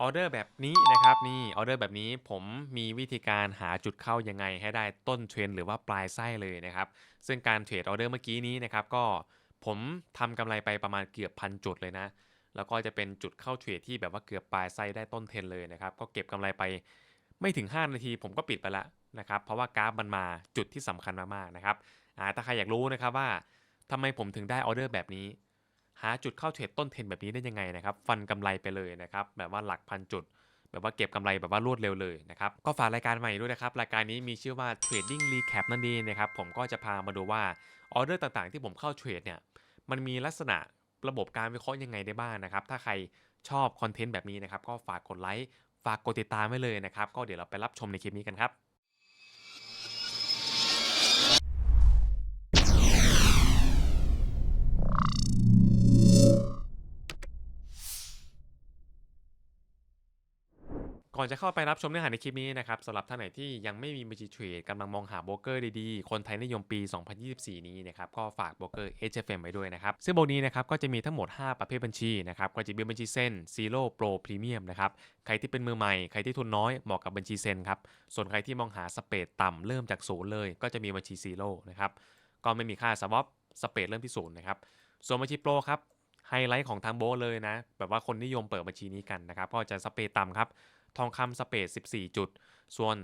ออเดอร์แบบนี้นะครับนี่ออเดอร์แบบนี้ผมมีวิธีการหาจุดเข้ายังไงให้ได้ต้นเทรนหรือว่าปลายไส้เลยนะครับ ซึ่งการเทรดออเดอร์เมื่อกี้นี้นะครับก็ผมทำกำไรไปประมาณเกือบพันจุดเลยนะ แล้วก็จะเป็นจุดเข้าเทรดที่แบบว่าเกือบปลายไส้ได้ต้นเทรนเลยนะครับ ก็เก็บกำไรไปไม่ถึง 5 นาที ผมก็ปิดไปละนะครับ เพราะว่ากราฟมันมาจุดที่สำคัญมากๆนะครับอ่าถ้าใครอยากรู้นะครับว่าทำไมผมถึงได้ออเดอร์แบบนี้ หาจุดเข้าเทรดต้นเทรนแบบนี้ได้ยังไงนะครับ ฟันกำไรไปเลยนะครับ แบบว่าหลักพันจุด แบบว่าเก็บกำไรแบบว่ารวดเร็วเลยนะครับ ก็ฝากรายการใหม่ด้วยนะครับ รายการนี้มีชื่อว่า Trading Recap นั่นเองนะครับ ผมก็จะพามาดูว่าออเดอร์ต่างๆ ที่ผมเข้าเทรดเนี่ย มันมีลักษณะระบบการวิเคราะห์ยังไงได้บ้างนะครับ ถ้าใครชอบคอนเทนต์แบบนี้นะครับ ก็ฝากกดไลค์ ฝากกดติดตามไว้เลยนะครับ ก็เดี๋ยวเราไปรับชมในคลิปนี้กันครับ ก่อนจะเข้าไปรับชมเนื้อหาในคลิปนี้นะครับสำหรับท่านไหนที่ยังไม่มีบัญชีเทรดกำลังมองหาโบรกเกอร์ดีๆ คนไทยนิยมปี 2024 นี้นะครับก็ฝากโบรกเกอร์ HFM ไว้ด้วยนะครับซึ่งโบนี้นะครับก็จะมีทั้งหมด 5 ประเภทบัญชีนะครับก็จะมีบัญชีเส้น Zero Pro Premium นะครับใครที่เป็นมือใหม่ใครที่ทุนน้อยเหมาะกับบัญชีเส้นครับส่วนใครที่มองหาสเปดต่ำเริ่มจากศูนย์เลย ก็จะมีบัญชี Zero นะครับก็ไม่มีค่าสวอปสเปดเริ่มที่ศูนย์นะครับส่วนบัญชีโปรครับไฮไลท์ของทางโบเลยนะแบบว่าคนนิยมเปิดบัญชีนี้กันนะครับก็จะสเปดต่ำครับ ทองคำสเปซ14 จุด ส่วน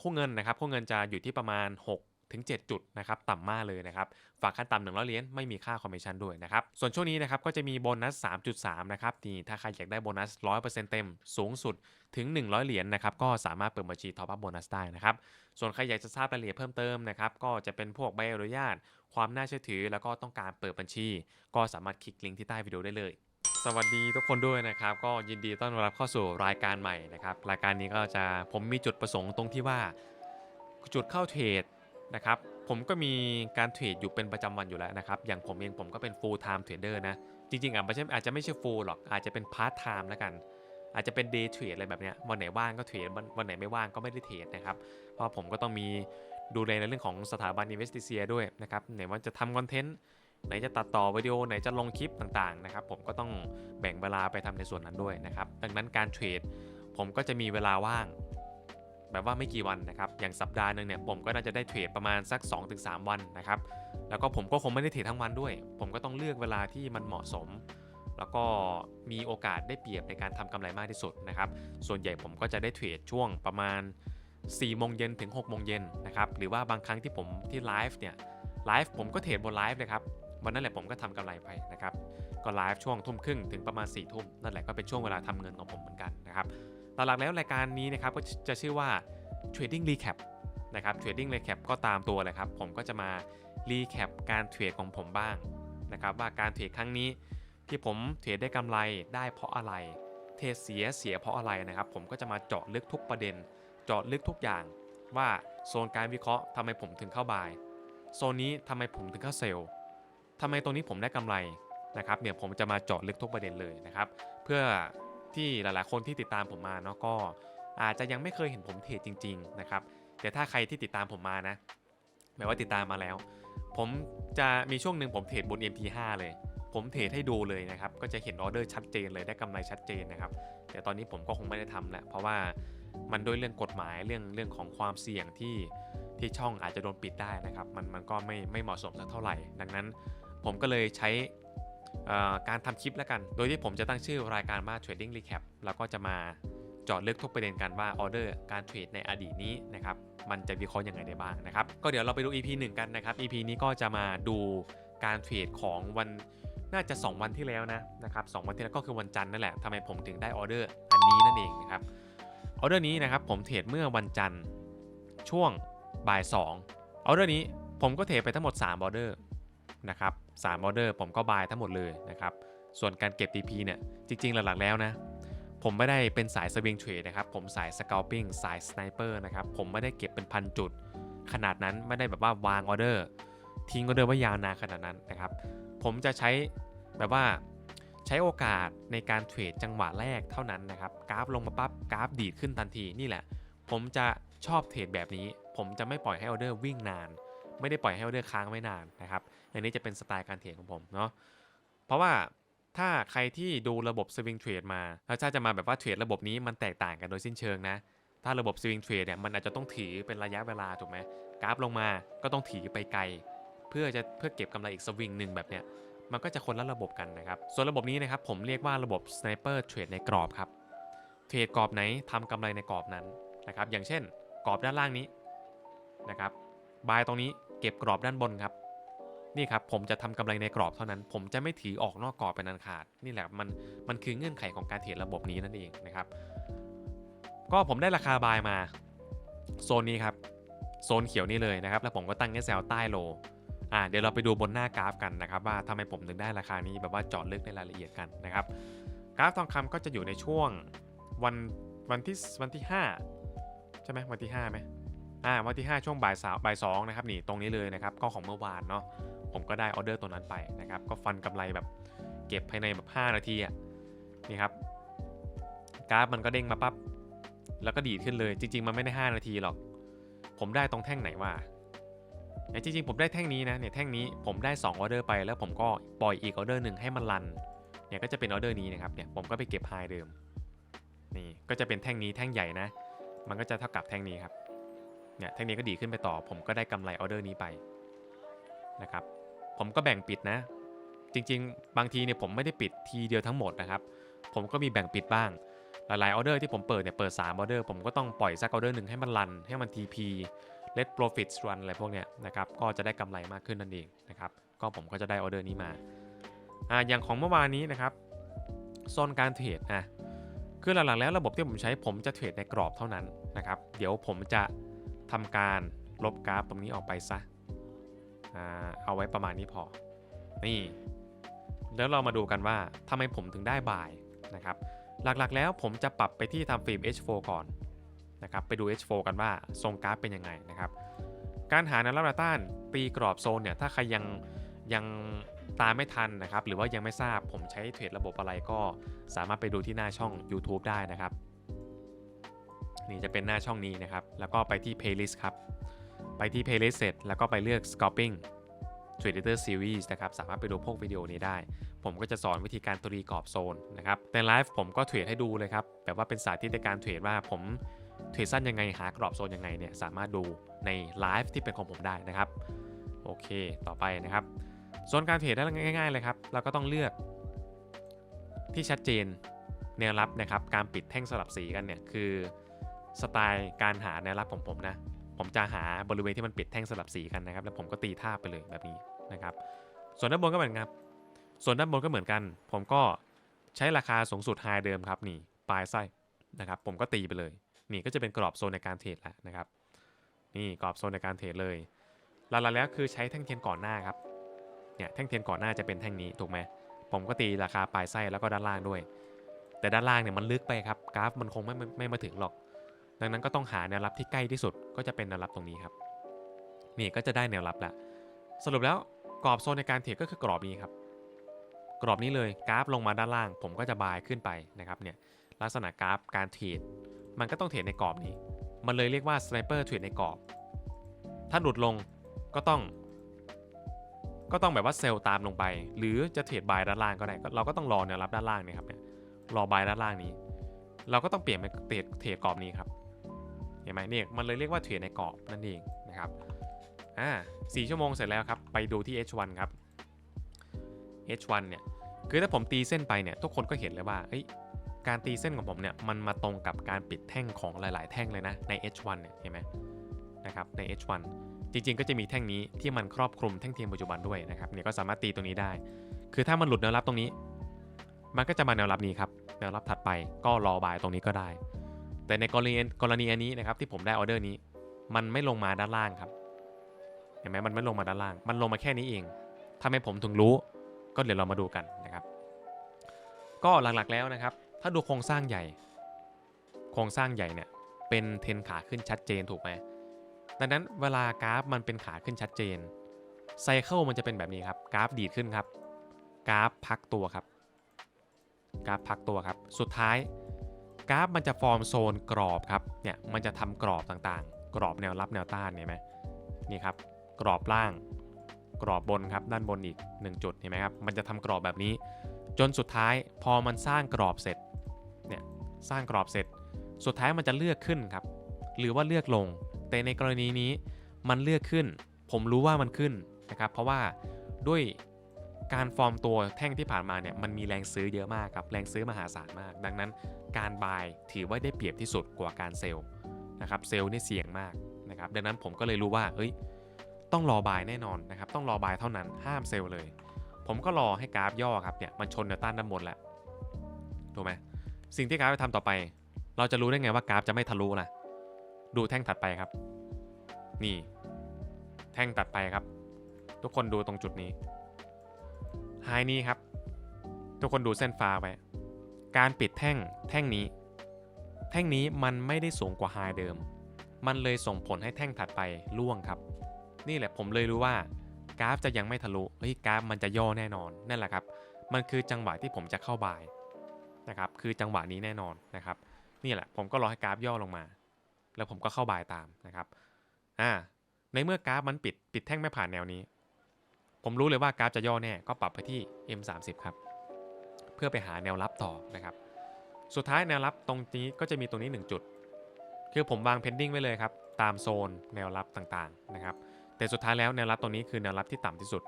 คู่เงินนะครับคู่เงินจะอยู่ที่ประมาณ 6 ถึง 7 จุดนะครับต่ำมากเลยนะครับ ฝากขั้นต่ำหนึ่งร้อยเหรียญไม่มีค่าคอมมิชชั่นด้วยนะครับ ส่วนช่วงนี้นะครับก็จะมีโบนัส 3.3 นะครับนี่ถ้าใครอยากได้โบนัส 100%เต็มสูงสุดถึง 100 เหรียญนะครับก็สามารถเปิดบัญชีท็อปอัพโบนัสได้นะครับ ส่วนใครอยากจะทราบรายละเอียดเพิ่มเติมนะครับก็จะเป็นพวกใบอนุญาต ความน่าเชื่อถือ แล้วก็ต้องการเปิดบัญชี ก็สามารถคลิกลิงก์ที่ใต้วิดีโอได้เลย สวัสดีทุกคนด้วยนะครับ ก็ยินดีต้อนรับเข้าสู่รายการใหม่นะครับ รายการนี้ก็จะผมมีจุดประสงค์ตรงที่ว่า จุดเข้าเทรดนะครับ ผมก็มีการเทรดอยู่เป็นประจำวันอยู่แล้วนะครับ อย่างผมเองผมก็เป็น full time trader นะ จริงๆอะไม่ใช่อาจจะไม่ใช่ full หรอกอาจจะเป็น part time แล้วกัน อาจจะเป็น day trade อะไรแบบเนี้ยวันไหนว่างก็เทรดวันไหนไม่ว่างก็ไม่ได้เทรดนะครับ เพราะผมก็ต้องมีดูแลในเรื่องของสถาบัน i n v e s t i c i a ด้วยนะครับไหนว่าจะทำคอนเทนต์ ไหนจะตัดต่อวิดีโอไหนจะลงคลิปต่างๆนะครับผมก็ต้องแบ่งเวลาไปทำในส่วนนั้นด้วยนะครับดังนั้นการเทรดผมก็จะมีเวลาว่าง แบบว่าไม่กี่วันนะครับอย่างสัปดาห์หนึ่งเนี่ยผมก็น่าจะได้เทรดประมาณสัก 2-3 วันนะครับแล้วก็ผมก็คงไม่ได้เทรดทั้งวันด้วย ผมก็ต้องเลือกเวลาที่มันเหมาะสม แล้วก็มีโอกาสได้เปรียบในการทำกำไรมากที่สุดนะครับส่วนใหญ่ผมก็จะได้เทรดช่วงประมาณ4โมงเย็นถึง6โมงเย็นนะครับหรือว่าบางครั้งที่ผมที่ไลฟ์เนี่ยไลฟ์ผมก็เทรดบนไลฟ์เลยครับ วันนั้นแหละผมก็ทำกำไรไปนะครับก็ไลฟ์ช่วงทุ่มครึ่งถึงประมาณ4ี่ทุ่มนั่นแหละก็เป็นช่วงเวลาทำเงินของผมเหมือนกันนะครับหลักๆแล้วรายการนี้นะครับก็จะชื่อว่า Trading Recap นะครับ Trading Recap ก็ตามตัวเลยครับ ผมก็จะมา Recap การเทรดของผมบ้างนะครับว่าการเทรดครั้งนี้ที่ผมเทรดได้กำไรได้เพราะอะไร เทรดเสียเสียเพราะอะไรนะครับ ผมก็จะมาเจาะลึกทุกประเด็น เจาะลึกทุกอย่าง ว่าโซนการวิเคราะห์ทำไมผมถึงเข้าบาย โซนนี้ทำไมผมถึงเข้าเซลล์ ทำไมตรงนี้ผมได้กำไรนะครับเนี่ยผมจะมาเจาะลึกทุกประเด็นเลยนะครับ เพื่อที่หลายๆ คนที่ติดตามผมมาเนาะก็อาจจะยังไม่เคยเห็นผมเทรดจริง ๆ นะครับแต่ถ้าใครที่ติดตามผมมานะหมายว่าติดตามมาแล้ว ผมจะมีช่วงหนึ่งผมเทรดบน MT5 เลย ผมเทรดให้ดูเลยนะครับ ก็จะเห็นออเดอร์ชัดเจนเลยได้กำไรชัดเจนนะครับ แต่ตอนนี้ผมก็คงไม่ได้ทำแล้วเพราะว่ามันด้วยเรื่องกฎหมายเรื่องเรื่องของความเสี่ยงที่ที่ช่องอาจจะโดนปิดได้นะครับ มันมันก็ไม่ไม่เหมาะสมสักเท่าไหร่ ดังนั้น ผมก็เลยใช้การทำคลิปแล้วกัน โดยที่ผมจะตั้งชื่อรายการว่า Trading Recap แล้วก็จะมาเจาะลึกทุกประเด็นกันว่าออเดอร์การเทรดในอดีตนี้นะครับมันจะวิเคราะห์ยังไงได้บ้างนะครับ ก็เดี๋ยวเราไปดู EP 1 กันนะครับ EP นี้ก็จะมาดูการเทรดของวันน่าจะ 2 วันที่แล้วนะนะครับสวันที่แล้วก็คือวันจันทร์นั่นแหละทำไมผมถึงได้ออเดอร์อันนี้นั่นเองนะครับออเดอร์นี้นะครับผมเทรดเมื่อวันจันทร์ช่วงบ่าย2ออเดอร์นี้ผมก็เทรดไปทั้งหมด3ออเดอร์นะครับ สามออเดอร์ผมก็บายทั้งหมดเลยนะครับส่วนการเก็บ TP เนี่ยจริงๆหลักๆแล้วนะผมไม่ได้เป็นสายสวิงเทรดนะครับ ผมสายสก a ลปิ้งสายสไนเปอร์นะครับ ผมไม่ได้เก็บเป็นพันจุด ขนาดนั้นไม่ได้แบบว่าวางออเดอร์ทิ้งออเดอร์ไว้ยาวนานขนาดนั้นนะครับ ผมจะใช้แบบว่าใช้โอกาสในการเทรดจังหวะแรกเท่านั้นนะครับ กราฟลงมาปั๊บกราฟดีดขึ้นทันทีนี่แหละ ผมจะชอบเทรดแบบนี้ ผมจะไม่ปล่อยให้ออเดอร์วิ่งนาน ไม่ได้ปล่อยให้ออเดอร์ค้างไว้นานนะครับ อันนี้จะเป็นสไตล์การเทรดของผมเนาะเพราะว่าถ้าใครที่ดูระบบสวิงเทรดมาแล้วถ้าจะมาแบบว่าเทรดระบบนี้มันแตกต่างกันโดยสิ้นเชิงนะ ถ้าระบบสวิงเทรดเนี่ยมันอาจจะต้องถือเป็นระยะเวลาถูกไหมกราฟลงมาก็ต้องถือไปไกล เพื่อจะเพื่อเก็บกำไรอีกสวิงหนึ่งแบบเนี้ยมันก็จะคนละระบบกันนะครับ ส่วนระบบนี้นะครับผมเรียกว่าระบบ sniper trade ในกรอบครับ เทรดกรอบไหนทำกำไรในกรอบนั้นนะครับ อย่างเช่น กรอบด้านล่างนี้นะครับ บายตรงนี้เก็บกรอบด้านบนครับ นี่ครับผมจะทำกำไรในกรอบเท่านั้น ผมจะไม่ถือออกนอกกรอบเป็นอันขาด นี่แหละมันมันคือเงื่อนไขของการเทรดระบบนี้นั่นเองนะครับ ก็ผมได้ราคาบายมาโซนนี้ครับโซนเขียวนี่เลยนะครับ แล้วผมก็ตั้ง SL ใต้โลอ่าเดี๋ยวเราไปดูบนหน้ากราฟกันนะครับ ว่าทำไมผมถึงได้ราคานี้แบบว่าเจาะลึกในรายละเอียดกันนะครับ กราฟทองคำก็จะอยู่ในช่วงวันวันที่วันที่ 5 ใช่ไหมวันที่5ไหมอ่าวันที่ 5 ช่วงบ่ายสาวบ่ายสองนะครับนี่ตรงนี้เลยนะครับก็ของเมื่อวานเนาะ ผมก็ได้ออเดอร์ตัวนั้นไปนะครับ ก็ฟันกำไรแบบเก็บภายในแบบ5นาทีอะนี่ครับกราฟมันก็เด้งมาปั๊บแล้วก็ดีดขึ้นเลย จริง ๆ มันไม่ได้ 5 นาทีหรอก ผมได้ตรงแท่งไหนว่าจริงๆ ผมได้แท่งนี้นะเนี่ยแท่งนี้ผมได้2ออเดอร์ไปแล้วผมก็ปล่อยอีกออเดอร์หนึ่งให้มันรันเนี่ยก็จะเป็นออเดอร์นี้นะครับเนี่ยผมก็ไปเก็บไฮเดิมนี่ก็จะเป็นแท่งนี้แท่งใหญ่นะ มันก็จะเท่ากับแท่งนี้ครับเนี่ยแท่งนี้ก็ดีขึ้นไปต่อ ผมก็ได้กำไรออเดอร์นี้ไปนะครับ ผมก็แบ่งปิดนะ จริงๆ บางทีเนี่ยผมไม่ได้ปิดทีเดียวทั้งหมดนะครับ ผมก็มีแบ่งปิดบ้าง หลายๆออเดอร์ที่ผมเปิดเนี่ยเปิด3ออเดอร์ผมก็ต้องปล่อยสักออเดอร์หนึ่งให้มันรัน ให้มัน TP let profit run อะไรพวกเนี้ยนะครับก็จะได้กำไรมากขึ้นนั่นเองนะครับก็ผมก็จะได้ออเดอร์นี้มาอ่าอย่างของเมื่อวานนี้นะครับโซนการเทรดนะคือหลักๆแล้วระบบที่ผมใช้ผมจะเทรดในกรอบเท่านั้นนะครับ เดี๋ยวผมจะทำการลบกราฟตรงนี้ออกไปซะ เอาไว้ประมาณนี้พอ นี่ แล้วเรามาดูกันว่าทำไมผมถึงได้บ่ายนะครับ หลักๆแล้วผมจะปรับไปที่ทำฟิล์ม H4 ก่อนนะครับไปดู H4 กันว่าทรงกราฟเป็นยังไงนะครับ การหาแนวรับแนวต้านตีกรอบโซนเนี่ยถ้าใครยังยังตามไม่ทันนะครับ หรือว่ายังไม่ทราบผมใช้เทรดระบบอะไรก็สามารถไปดูที่หน้าช่อง YouTube ได้นะครับ นี่จะเป็นหน้าช่องนี้นะครับ แล้วก็ไปที่ playlist ครับ ไปที่ playlist เสร็จแล้วก็ไปเลือก scalping Trader Series นะครับ สามารถไปดูพวกวิดีโอนี้ได้ ผมก็จะสอนวิธีการตรีกรอบโซนนะครับ ในไลฟ์ผมก็เทรดให้ดูเลยครับ แบบว่าเป็นสาธิตในการเทรดว่าผมเทรดสั้นยังไง หากรอบโซนยังไงเนี่ย สามารถดูในไลฟ์ที่เป็นของผมได้นะครับ โอเค ต่อไปนะครับ โซนการเทรดได้ง่าย ๆ เลยครับ เราก็ต้องเลือกที่ชัดเจนแนวรับนะครับ การปิดแท่งสลับสีกันเนี่ยคือสไตล์การหาแนวรับของผมนะ ผมจะหาบริเวณที่มันปิดแท่งสลับสีกันนะครับ แล้วผมก็ตีท่าไปเลยแบบนี้นะครับ ส่วนด้านบนก็เหมือนกันครับส่วนด้านบนก็เหมือนกัน ผมก็ใช้ราคาสูงสุดไฮเดิมครับนี่ปลายไส้นะครับ ผมก็ตีไปเลย นี่ก็จะเป็นกรอบโซนในการเทรดแล้วนะครับ นี่กรอบโซนในการเทรดเลยหลักๆแล้วคือใช้แท่งเทียนก่อนหน้าครับ เนี่ยแท่งเทียนก่อนหน้าจะเป็นแท่งนี้ถูกไหมผมก็ตีราคาปลายไส้แล้วก็ด้านล่างด้วย แต่ด้านล่างเนี่ยมันลึกไปครับกราฟมันคงไม่ไม่ไม่มาถึงหรอก ดังนั้นก็ต้องหาแนวรับที่ใกล้ที่สุดก็จะเป็นแนวรับตรงนี้ครับนี่ก็จะได้แนวรับแล้วสรุปแล้วกรอบโซนในการเทรดก็คือกรอบนี้ครับ กรอบนี้เลยกราฟลงมาด้านล่าง ผมก็จะบายขึ้นไปนะครับเนี่ยลักษณะกราฟการเทรดมันก็ต้องเทรดในกรอบนี้ มันเลยเรียกว่าสไนเปอร์เทรดในกรอบ ถ้าหลุดลงก็ต้อง ก็ต้องแบบว่าเซลล์ตามลงไป หรือจะเทรดบายด้านล่างก็ได้เราก็ต้องรอแนวรับด้านล่างนี่ครับเนี่ยรอบายด้านล่างนี้ เราก็ต้องเปลี่ยนเป็นเทรดเทรดกรอบนี้ครับ เห็นไหมเนี่ยมันเลยเรียกว่าเทรดในกรอบนั่นเองนะครับอ่าสี่ชั่วโมงเสร็จแล้วครับ ไปดูที่ H1 ครับ H1 เนี่ยคือถ้าผมตีเส้นไปเนี่ยทุกคนก็เห็นเลยว่าเอ้การตีเส้นของผมเนี่ยมันมาตรงกับการปิดแท่งของหลาย ๆ แท่งเลยนะใน H1 เนี่ยเห็นไหมนะครับใน H1 จริง ๆ ก็จะมีแท่งนี้ที่มันครอบคลุมแท่งเทียมปัจจุบันด้วยนะครับเนี่ยก็สามารถตีตรงนี้ได้ คือถ้ามันหลุดแนวรับตรงนี้ มันก็จะมาแนวรับนี้ครับแนวรับถัดไปก็รอบายตรงนี้ก็ได้ แต่ในกรณีกรณีอันนี้นะครับที่ผมได้ออเดอร์นี้ มันไม่ลงมาด้านล่างครับเห็นไหมมันไม่ลงมาด้านล่าง มันลงมาแค่นี้เองทำให้ผมถึงรู้ ก็เดี๋ยวเรามาดูกันนะครับ ก็หลักๆแล้วนะครับ ถ้าดูโครงสร้างใหญ่ โครงสร้างใหญ่เนี่ยเป็นเทนขาขึ้นชัดเจนถูกไหมดังนั้นเวลากราฟมันเป็นขาขึ้นชัดเจนไซเคิลมันจะเป็นแบบนี้ครับ กราฟดีดขึ้นครับ กราฟพักตัวครับ กราฟพักตัวครับ สุดท้าย กราฟมันจะฟอร์มโซนกรอบครับเนี่ยมันจะทำกรอบต่างๆ กรอบแนวรับแนวต้านเห็นไหมนี่ครับกรอบล่าง กรอบบนครับด้านบนอีก 1 จุดเห็นไหมครับมันจะทำกรอบแบบนี้ จนสุดท้ายพอมันสร้างกรอบเสร็จเนี่ยสร้างกรอบเสร็จ สุดท้ายมันจะเลือกขึ้นครับ หรือว่าเลือกลง แต่ในกรณีนี้มันเลือกขึ้น ผมรู้ว่ามันขึ้นนะครับเพราะว่าด้วย การฟอร์มตัวแท่งที่ผ่านมาเนี่ยมันมีแรงซื้อเยอะมากครับแรงซื้อมหาศาลมาก ดังนั้นการบายถือว่าได้เปรียบที่สุดกว่าการเซลล์นะครับเซลล์นี่เสี่ยงมากนะครับดังนั้นผมก็เลยรู้ว่าเอ้ยต้องรอบายแน่นอนนะครับต้องรอบายเท่านั้นห้ามเซลล์เลย ผมก็รอให้กราฟย่อครับเนี่ยมันชนแนวต้านด้านบนแล้วถูกไหมสิ่งที่กราฟจะทำต่อไป เราจะรู้ได้ไงว่ากราฟจะไม่ทะลุล่ะดูแท่งถัดไปครับ นี่ แท่งตัดไปครับ ทุกคนดูตรงจุดนี้ ไฮนี้ครับ ทุกคนดูเส้นฟ้าไว้การปิดแท่งแท่งนี้ แท่งนี้มันไม่ได้สูงกว่าไฮเดิม มันเลยส่งผลให้แท่งถัดไปล่วงครับ นี่แหละผมเลยรู้ว่ากราฟจะยังไม่ทะลุเฮ้ยกราฟมันจะย่อแน่นอนนั่นแหละครับ มันคือจังหวะที่ผมจะเข้าบายนะครับคือจังหวะนี้แน่นอนนะครับ นี่แหละผมก็รอให้กราฟย่อลงมา แล้วผมก็เข้าบายตามนะครับอ่าในเมื่อกราฟมันปิดปิดแท่งไม่ผ่านแนวนี้ ผมรู้เลยว่ากราฟจะย่อแน่ก็ปรับไปที่ M30 ครับ เพื่อไปหาแนวรับต่อนะครับ สุดท้ายแนวรับตรงนี้ก็จะมีตรงนี้ 1 จุด คือผมวาง pending ไว้เลยครับ ตามโซนแนวรับต่างๆนะครับ แต่สุดท้ายแล้วแนวรับตรงนี้คือแนวรับที่ต่ำที่สุด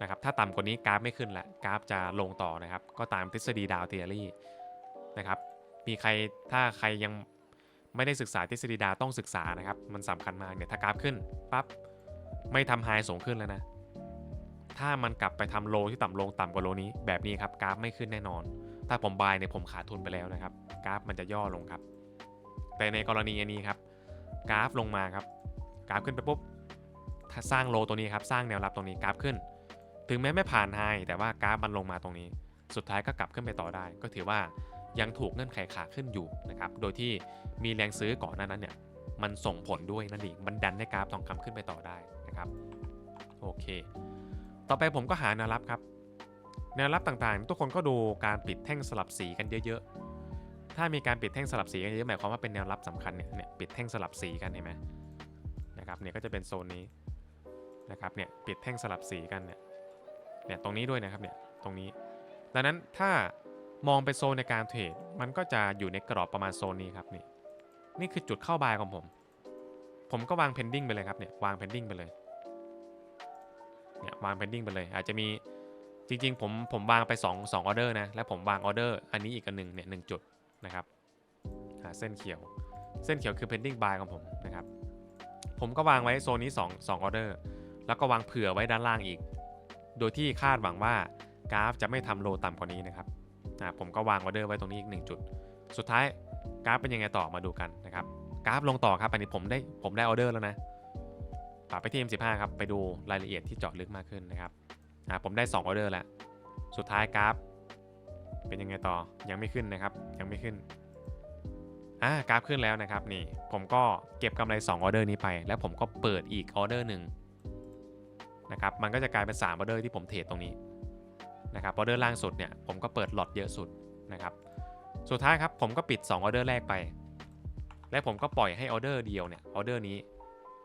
นะครับถ้าต่ำกว่านี้กราฟไม่ขึ้นละกราฟจะลงต่อนะครับ ก็ตามทฤษฎีดาวเทอรี่นะครับ มีใครถ้าใครยังไม่ได้ศึกษาทฤษฎีดาวต้องศึกษานะครับ มันสำคัญมากเนี่ยถ้ากราฟขึ้นปั๊บไม่ทำไฮสูงขึ้นแล้วนะ ถ้ามันกลับไปทำโลที่ต่ำลงต่ำกว่าโลนี้ แบบนี้ครับกราฟไม่ขึ้นแน่นอน ถ้าผมบายเนี่ยผมขาดทุนไปแล้วนะครับ กราฟมันจะย่อลงครับ แต่ในกรณีอันนี้ครับ กราฟลงมาครับ กราฟขึ้นไปปุ๊บ ถ้าสร้างโลตัวนี้ครับ สร้างแนวรับตรงนี้กราฟขึ้น ถึงแม้ไม่ผ่านไฮแต่ว่ากราฟมันลงมาตรงนี้ สุดท้ายก็กลับขึ้นไปต่อได้ ก็ถือว่ายังถูกเงื่อนไขขาขึ้นอยู่นะครับ โดยที่มีแรงซื้อก่อนหน้านั้นเนี่ย มันส่งผลด้วยนั่นเองมันดันให้กราฟทองคำขึ้นไปต่อได้นะครับ โอเค ต่อไปผมก็หาแนวรับครับ แนวรับต่างๆ ทุกคนก็ดูการปิดแท่งสลับสีกันเยอะๆ ถ้ามีการปิดแท่งสลับสีกันเยอะหมายความว่าเป็นแนวรับสำคัญเนี่ยเนี่ยปิดแท่งสลับสีกันเห็นไหมนะครับเนี่ยก็จะเป็นโซนนี้นะครับเนี่ยปิดแท่งสลับสีกันเนี่ยเนี่ยตรงนี้ด้วยนะครับเนี่ยตรงนี้ ดังนั้นถ้ามองเป็นโซนในการเทรดมันก็จะอยู่ในกรอบประมาณโซนนี้ครับนี่นี่คือจุดเข้าบายของผม ผมก็วาง pending ไปเลยครับเนี่ยวาง pending ไปเลย เนี่ยวาง pending ไปเลย อาจจะมีจริงๆผมผมวางไป 2 2ออเดอร์นะ แล้วผมวางออเดอร์อันนี้อีกอันหนึ่งเนี่ยหจุดนะครับหาเส้นเขียว เส้นเขียวคือ pending buy ของผมนะครับ ผมก็วางไว้โซนนี้ 2 2ออเดอร์แล้วก็วางเผื่อไว้ด้านล่างอีก โดยที่คาดหวังว่ากราฟจะไม่ทำโลต่ำกว่านี้นะครับอ่าผมก็วางออเดอร์ไว้ตรงนี้อีก 1 จุด สุดท้ายกราฟเป็นยังไงต่อมาดูกันนะครับกราฟลงต่อครับอันนี้ผมได้ผมได้ออเดอร์แล้วนะ ปรับไปที่ M15 ครับ ไปดูรายละเอียดที่เจาะลึกมากขึ้นนะครับผมได้ 2 ออเดอร์แล้ว สุดท้ายกราฟ เป็นยังไงต่อ ยังไม่ขึ้นนะครับ ยังไม่ขึ้น อ่ากราฟขึ้นแล้วนะครับ นี่ ผมก็เก็บกำไร 2 ออเดอร์นี้ไป แล้วผมก็เปิดอีกออเดอร์หนึ่งนะครับ มันก็จะกลายเป็น 3 ออเดอร์ที่ผมเทรดตรงนี้นะครับ ออเดอร์ล่างสุดเนี่ย ผมก็เปิดหลอดเยอะสุดนะครับ สุดท้ายครับ ผมก็ปิด 2 ออเดอร์แรกไป และผมก็ปล่อยให้ออเดอร์เดียวเนี่ย ออเดอร์นี้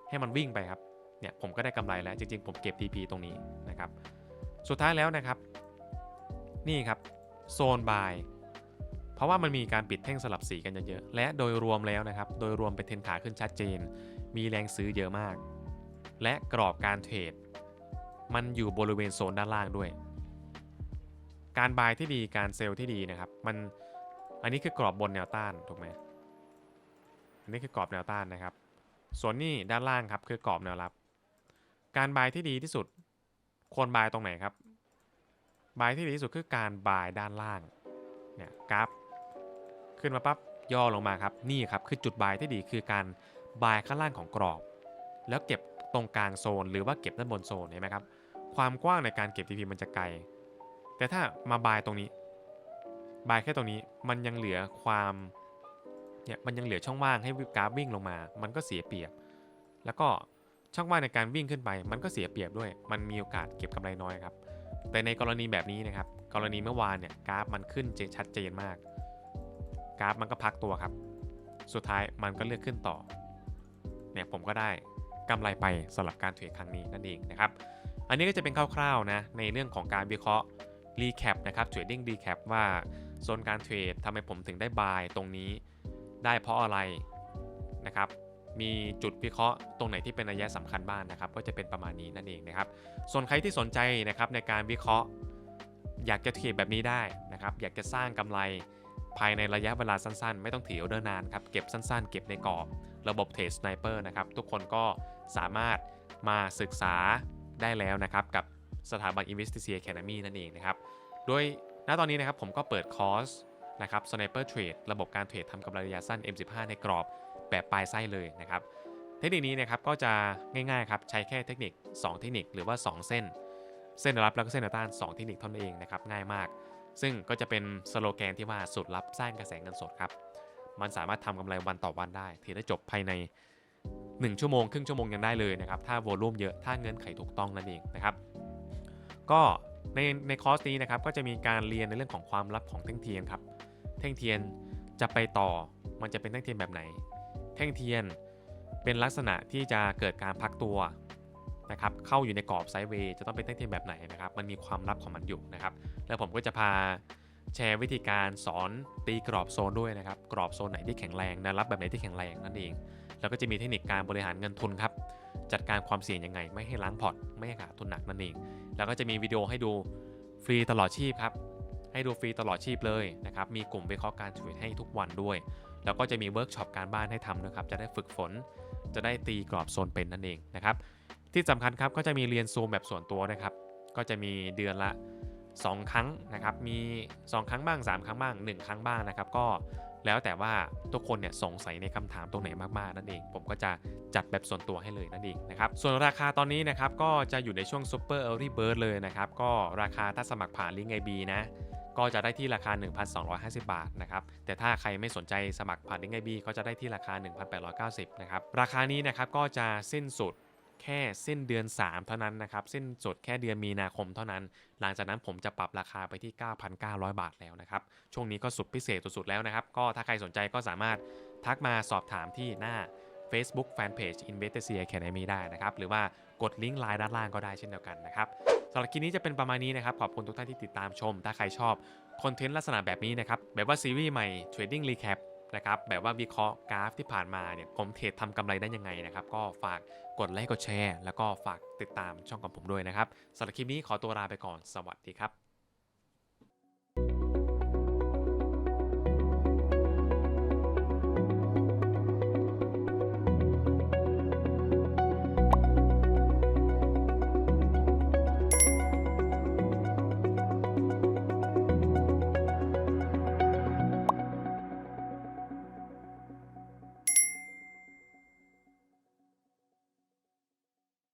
ให้มันวิ่งไปครับ เนี่ยผมก็ได้กำไรแล้วจริงๆ ผมเก็บ TP ตรงนี้นะครับ สุดท้ายแล้วนะครับ นี่ครับโซนบายเพราะว่ามันมีการปิดแท่งสลับสีกันเยอะๆและโดยรวมแล้วนะครับ โดยรวมเป็นเทนขาขึ้นชัดเจน มีแรงซื้อเยอะมาก และกรอบการเทรดมันอยู่บริเวณโซนด้านล่างด้วย การบายที่ดีการเซลล์ที่ดีนะครับ มันอันนี้คือกรอบบนแนวต้านถูกไหมอันนี้คือกรอบแนวต้านนะครับ ส่วนนี้ด้านล่างครับคือกรอบแนวรับ การบายที่ดีที่สุดควรบายตรงไหนครับบายที่ดีที่สุดคือการบายด้านล่างเนี่ยกราฟขึ้นมาปั๊บย่อลงมาครับนี่ครับคือจุดบายที่ดีคือการบายข้างล่างของกรอบ แล้วเก็บตรงกลางโซน หรือว่าเก็บด้านบนโซนเห็นไหมครับความกว้างในการเก็บ TP มันจะไกล แต่ถ้ามาบายตรงนี้ บายแค่ตรงนี้มันยังเหลือความเนี่ยมันยังเหลือช่องว่างให้กราฟวิ่งลงมา มันก็เสียเปรียบ แล้วก็ ช่องว่างในการวิ่งขึ้นไป มันก็เสียเปรียบด้วย มันมีโอกาสเก็บกำไรน้อยครับ แต่ในกรณีแบบนี้นะครับ กรณีเมื่อวานเนี่ยกราฟมันขึ้นเจชัดเจนมาก กราฟมันก็พักตัวครับ สุดท้ายมันก็เลือกขึ้นต่อ เนี่ยผมก็ได้กำไรไปสำหรับการเทรดครั้งนี้นั่นเองนะครับ อันนี้ก็จะเป็นคร่าวๆนะในเรื่องของการวิเคราะห์รีแคปนะครับเทรดดิ้งรีแคปว่าโซนการเทรดทำไมผมถึงได้บายตรงนี้ ได้เพราะอะไรนะครับ มีจุดวิเคราะห์ตรงไหนที่เป็นนัยสำคัญบ้างนะครับ ก็จะเป็นประมาณนี้นั่นเองนะครับ ส่วนใครที่สนใจนะครับในการวิเคราะห์ อยากจะเทรดแบบนี้ได้นะครับ อยากจะสร้างกำไรภายในระยะเวลาสั้นๆ ไม่ต้องถือออเดอร์นานครับ เก็บสั้นๆ เก็บในกรอบระบบเทรดสไนเปอร์นะครับ ทุกคนก็สามารถมาศึกษาได้แล้วนะครับกับสถาบัน Investitia Academy นั่นเองนะครับ โดยณตอนนี้นะครับผมก็เปิดคอร์สนะครับ Sniper Trade ระบบการเทรดทำกำไรระยะสั้น M15 ในกรอบ แบบปลายไส้เลยนะครับ เทคนิคนี้นะครับก็จะง่ายๆครับใช้แค่เทคนิค 2 เทคนิคหรือว่า 2 เส้น เส้นรับแล้วก็เส้นแนวต้าน 2 เทคนิคเท่านั้นเองนะครับง่ายมาก ซึ่งก็จะเป็นสโลแกนที่ว่าสูตรลับสร้างกระแสเงินสดครับมันสามารถทำกำไรวันต่อวันได้เทรดได้จบภายใน 1 ชั่วโมงครึ่งชั่วโมงยังได้เลยนะครับถ้าโวลูมเยอะถ้าเงื่อนไขถูกต้องนั่นเองนะครับก็ในในคอร์สนี้นะครับก็จะมีการเรียนในเรื่องของความลับของแท่งเทียนครับแท่งเทียนจะไปต่อมันจะเป็นแท่งเทียนแบบไหน แท่งเทียนเป็นลักษณะที่จะเกิดการพักตัวนะครับเข้าอยู่ในกรอบไซด์เวย์จะต้องเป็นแท่งเทียนแบบไหนนะครับมันมีความลับของมันอยู่นะครับแล้วผมก็จะพาแชร์วิธีการสอนตีกรอบโซนด้วยนะครับกรอบโซนไหนที่แข็งแรงแนวรับแบบไหนที่แข็งแรงนั่นเอง แล้วก็จะมีเทคนิคการบริหารเงินทุนครับจัดการความเสี่ยงยังไง ไม่ให้ล้างพอร์ตไม่ให้ขาดทุนหนักนั่นเอง แล้วก็จะมีวิดีโอให้ดูฟรีตลอดชีพครับ ให้ดูฟรีตลอดชีพเลยนะครับ มีกลุ่มวิเคราะห์การเทรดให้ทุกวันด้วย แล้วก็จะมีเวิร์กช็อปการบ้านให้ทำนะครับ จะได้ฝึกฝน จะได้ตีกรอบโซนเป็นนั่นเองนะครับ ที่สำคัญครับก็จะมีเรียนซูมแบบส่วนตัวนะครับ ก็จะมีเดือนละ 2 ครั้งนะครับ มี 2 ครั้งบ้าง 3 ครั้งบ้าง 1 ครั้งบ้างนะครับ ก็แล้วแต่ว่าทุกคนเนี่ยสงสัยในคำถามตรงไหนมากๆนั่นเอง ผมก็จะจัดแบบส่วนตัวให้เลยนั่นเองนะครับ ส่วนราคาตอนนี้นะครับก็จะอยู่ในช่วง Super Early Bird เลยนะครับ ก็ราคาถ้าสมัครผ่านลิงก์ไอบีนะ ก็จะได้ที่ราคา 1,250 บาทนะครับ แต่ถ้าใครไม่สนใจสมัครผ่านลิงก์ไอบีก็จะได้ที่ราคา 1,890 นะครับ ราคานี้นะครับก็จะสิ้นสุดแค่สิ้นเดือน 3 เท่านั้นนะครับสิ้นสุดแค่เดือนมีนาคมเท่านั้น หลังจากนั้นผมจะปรับราคาไปที่ 9,900 บาทแล้วนะครับ ช่วงนี้ก็สุดพิเศษสุดๆแล้วนะครับ ก็ถ้าใครสนใจก็สามารถทักมาสอบถามที่หน้า Facebook Fanpage Investor Academy ได้นะครับ หรือว่ากดลิงก์ไลน์ด้านล่างก็ได้เช่นเดียวกันนะครับ สำหรับคลิปนี้จะเป็นประมาณนี้นะครับ ขอบคุณทุกท่านที่ติดตามชม ถ้าใครชอบคอนเทนต์ลักษณะแบบนี้นะครับ แบบว่าซีรีส์ใหม่ Trading Recap นะครับ แบบว่าวิเคราะห์กราฟที่ผ่านมาเนี่ย ผมเทรดทำกำไรได้ยังไงนะครับ ก็ฝากกดไลค์ กดแชร์ แล้วก็ฝากติดตามช่องของผมด้วยนะครับสำหรับคลิปนี้ขอตัวลาไปก่อน สวัสดีครับ